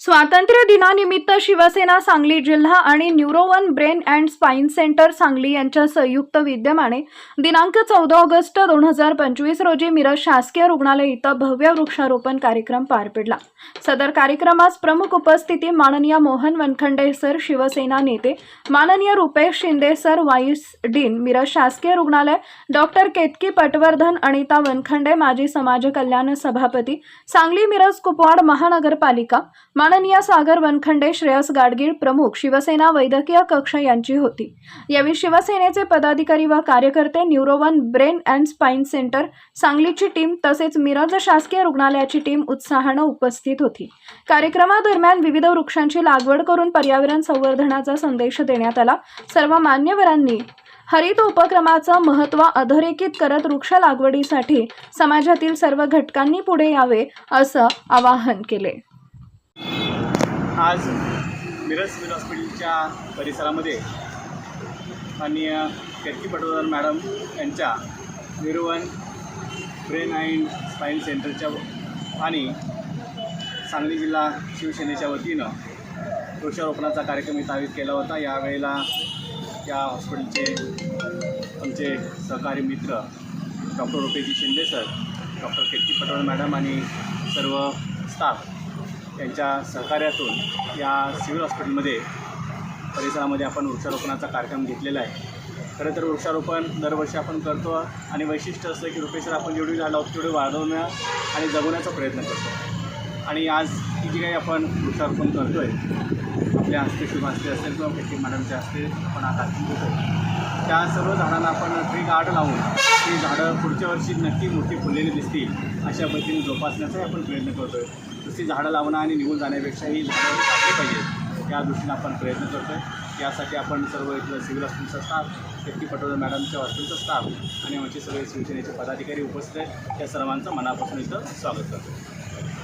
स्वातंत्र्य दिनानिमित्त शिवसेना सांगली जिल्हा आणि neuro one brain and spine centre Sangli यांच्या संयुक्त विद्यमाने दिनांक चौदा ऑगस्ट दोन हजार पंचवीस रोजी मिरज शासकीय रुग्णालय इथं भव्य वृक्षारोपण कार्यक्रम पार पडला. सदर कार्यक्रमास प्रमुख उपस्थिती माननीय मोहन वनखंडे सर शिवसेना नेते माननीय Rupesh Shinde sir vice dean Miraj शासकीय रुग्णालय डॉक्टर केतकी पटवर्धन अनिता वनखंडे माजी समाज कल्याण सभापती सांगली मिरज कुपवाड महानगरपालिका माननीय सागर वनखंडे श्रेयस गाडगीळ प्रमुख शिवसेना वैद्यकीय कक्ष यांची होती. यावेळी शिवसेनेचे पदाधिकारी व कार्यकर्ते neuro one brain and spine centre सांगलीची टीम तसेच मिरज शासकीय रुग्णालयाची टीम उत्साहानं उपस्थित होती. कार्यक्रमादरम्यान विविध वृक्षांची लागवड करून पर्यावरण संवर्धनाचा संदेश देण्यात आला. सर्व मान्यवरांनी हरित उपक्रमाचं महत्त्व अधोरेखित करत वृक्ष लागवडीसाठी समाजातील सर्व घटकांनी पुढे यावे असं आवाहन केले. आज मिरज सिव्हिल हॉस्पिटलच्या परिसरामध्ये माननीय केतकी पटवर्धन मॅडम यांच्या निरुवन ब्रेन अँड स्पाइन सेंटरच्या आणि सांगली जिल्हा शिवसेनेच्या वतीनं वृक्षारोपणाचा कार्यक्रम इथं आयोजित केला होता. यावेळेला या हॉस्पिटलचे आमचे सहकारी मित्र doctor रुपेजी Shinde sir doctor Ketki Patwardhan madam आणि सर्व स्टाफ यांच्या सहकार्यातून या सिव्हिल हॉस्पिटलमध्ये परिसरामध्ये आपण वृक्षारोपणाचा कार्यक्रम घेतलेला आहे. खरं तर वृक्षारोपण दरवर्षी आपण करतो आणि वैशिष्ट्य असं की रुपेसर आपण जेवढी झाडं आहोत तेवढी वाढवण्या आणि जगवण्याचा प्रयत्न करतो. आणि आज ही जी काही आपण वृक्षारोपण करतो आहे आपल्या हस्ते शुभ हस्ते असेल किंवा पेटी मॅडमच्या हस्ते आपण आज हाती घेतो त्या सर्व झाडांना आपण ट्री गार्ड लावून ती झाडं पुढच्या वर्षी नक्की मोठी फुललेली दिसतील अशा पद्धतीने जोपासण्याचाही आपण प्रयत्न करतो आहे नुसती झाडं लावणं आणि निघून जाण्यापेक्षा ही झाडं कापली पाहिजेत. त्या दृष्टीने आपण प्रयत्न करतो आहे यासाठी आपण सर्व इथलं सिव्हिल हॉस्पिटलचा स्टाफ शेट्टी पटवर्धन मॅडमच्या हॉस्पिटलचा स्टाफ आणि आमचे सगळे शिवसेनेचे पदाधिकारी उपस्थित आहेत. त्या सर्वांचं मनापासून इथं स्वागत करतो